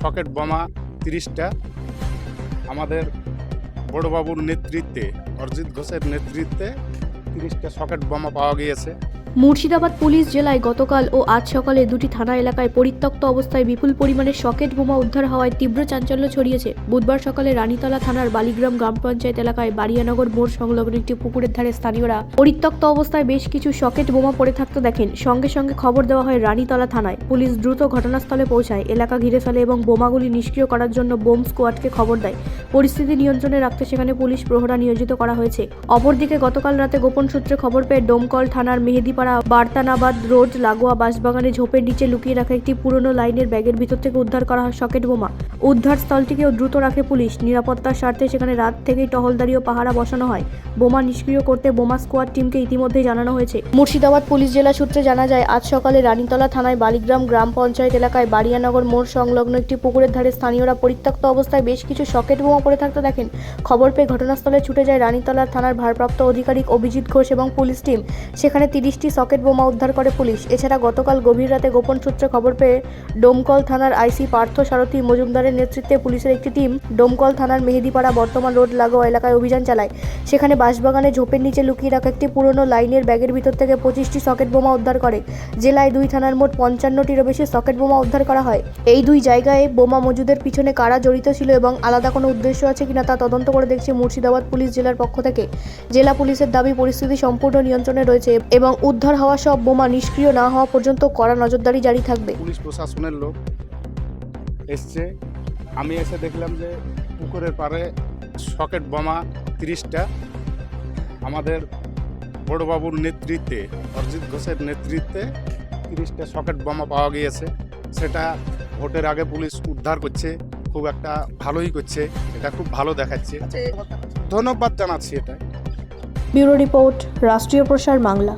Socket বোমা তিরিশটা। আমাদের বড়বাবুর নেতৃত্বে অরজিৎ ঘোষের নেতৃত্বে তিরিশটা সকেট বোমা পাওয়া গিয়েছে। মুর্শিদাবাদ পুলিশ জেলায় গতকাল ও আজ সকালে দুটি থানা এলাকায় পরিত্যক্ত অবস্থায় বিপুল পরিমাণে সকেট বোমা উদ্ধার হওয়ায় তীব্র চাঞ্চল্য ছড়িয়েছে। বুধবার সকালে রানীতলা থানার বালিগ্রাম গ্রাম পঞ্চায়েত এলাকায় বাড়িয়ানগর মোড় সংলগ্ন একটি পুকুরের ধারে স্থানীয়রা পরিত্যক্ত অবস্থায় বেশ কিছু সকেট বোমা পড়ে থাকতে দেখেন। সঙ্গে সঙ্গে খবর দেওয়া হয় রানীতলা থানায়। পুলিশ দ্রুত ঘটনাস্থলে পৌঁছায়। এলাকা ঘিরে ফেলে এবং বোমাগুলি নিষ্ক্রিয় করার জন্য বোম স্কোয়াডকে খবর দেয়। পরিস্থিতি নিয়ন্ত্রণে রাখতে সেখানে পুলিশ প্রহরা নিয়োজিত করা হয়েছে। অপরদিকে গতকাল রাতে গোপন সূত্রে খবর পেয়ে ডোমকল থানার মেহেদিপাড়া বার্তানাবাদ রোড লাগোয়া বাসবাগানে ঝোপের নিচে লুকিয়ে রাখা একটি পুরনো লাইনের ব্যাগের ভিতর থেকে উদ্ধার করা হয় সকেট বোমা। উদ্ধার স্থলটিকেও দ্রুত রাখে পুলিশ। নিরাপত্তার স্বার্থে সেখানে রাত থেকেই টহলদারি ও পাহারা বসানো হয়। বোমা নিষ্ক্রিয় করতে বোমা স্কোয়াড টিমকে ইতিমধ্যেই জানানো হয়েছে। মুর্শিদাবাদ পুলিশ জেলা সূত্রে জানা যায়, আজ সকালে রানীতলা থানায় বালিগ্রাম গ্রাম পঞ্চায়েত এলাকায় বাড়িয়ানগর মোড় সংলগ্ন একটি পুকুরের ধারে স্থানীয়রা পরিত্যক্ত অবস্থায় বেশ কিছু সকেট বোমা পড়ে থাকতে দেখেন। খবর পেয়ে ঘটনাস্থলে ছুটে যায় রানীতলা থানার ভারপ্রাপ্ত আধিকারিক অভিজিৎ ঘোষ এবং পুলিশ টিম। সেখানে তিরিশটি সকেট বোমা উদ্ধার করে পুলিশ। এছাড়া গতকাল গভীর রাতে গোপন সূত্রে খবর পেয়ে ডোমকল থানার আইসি পার্থ সারথী মজুমদারের নেতৃত্বে পুলিশের একটি টিম ডোমকল থানার মেহেদিপাড়া বর্তমান রোড লাগোয়া এলাকায় অভিযান চালায়। সেখানে বাঁশবাগানে ঝোপের নিচে লুকিয়ে রাখা একটি পুরনো লাইনের ব্যাগের ভিতর থেকে পঁচিশটি সকেট বোমা উদ্ধার করে। জেলায় দুই থানার মোট পঞ্চান্নটিরও বেশি সকেট বোমা উদ্ধার করা হয়। এই দুই জায়গায় বোমা মজুদের পিছনে কারা জড়িত ছিল এবং আলাদা কোনো উদ্দেশ্য আছে কিনা তা তদন্ত করে দেখছে মুর্শিদাবাদ পুলিশ জেলার পক্ষ থেকে। জেলা পুলিশের দাবি, পরিস্থিতি সম্পূর্ণ নিয়ন্ত্রণে রয়েছে এবং উদ্ধার হওয়া সব বোমা নিষ্ক্রিয় না হওয়া পর্যন্ত কড়া নজরদারি জারি থাকবে। পুলিশ প্রশাসনের লোক এসছে। আমি এসে দেখলাম যে পুকুরের পাড়ে সকেট বোমা তিরিশটা। আমাদের বড়বাবুর নেতৃত্বে অরিজিৎ ঘোষের নেতৃত্বে তিরিশটা সকেট বোমা পাওয়া গিয়েছে। সেটা ভোটের আগে পুলিশ উদ্ধার করছে খুব একটা ভালোই করছে এটা খুব ভালো দেখাচ্ছে। ধন্যবাদ জানাচ্ছি এটা। ব্যুরো রিপোর্ট রাষ্ট্রীয় প্রসার বাংলা।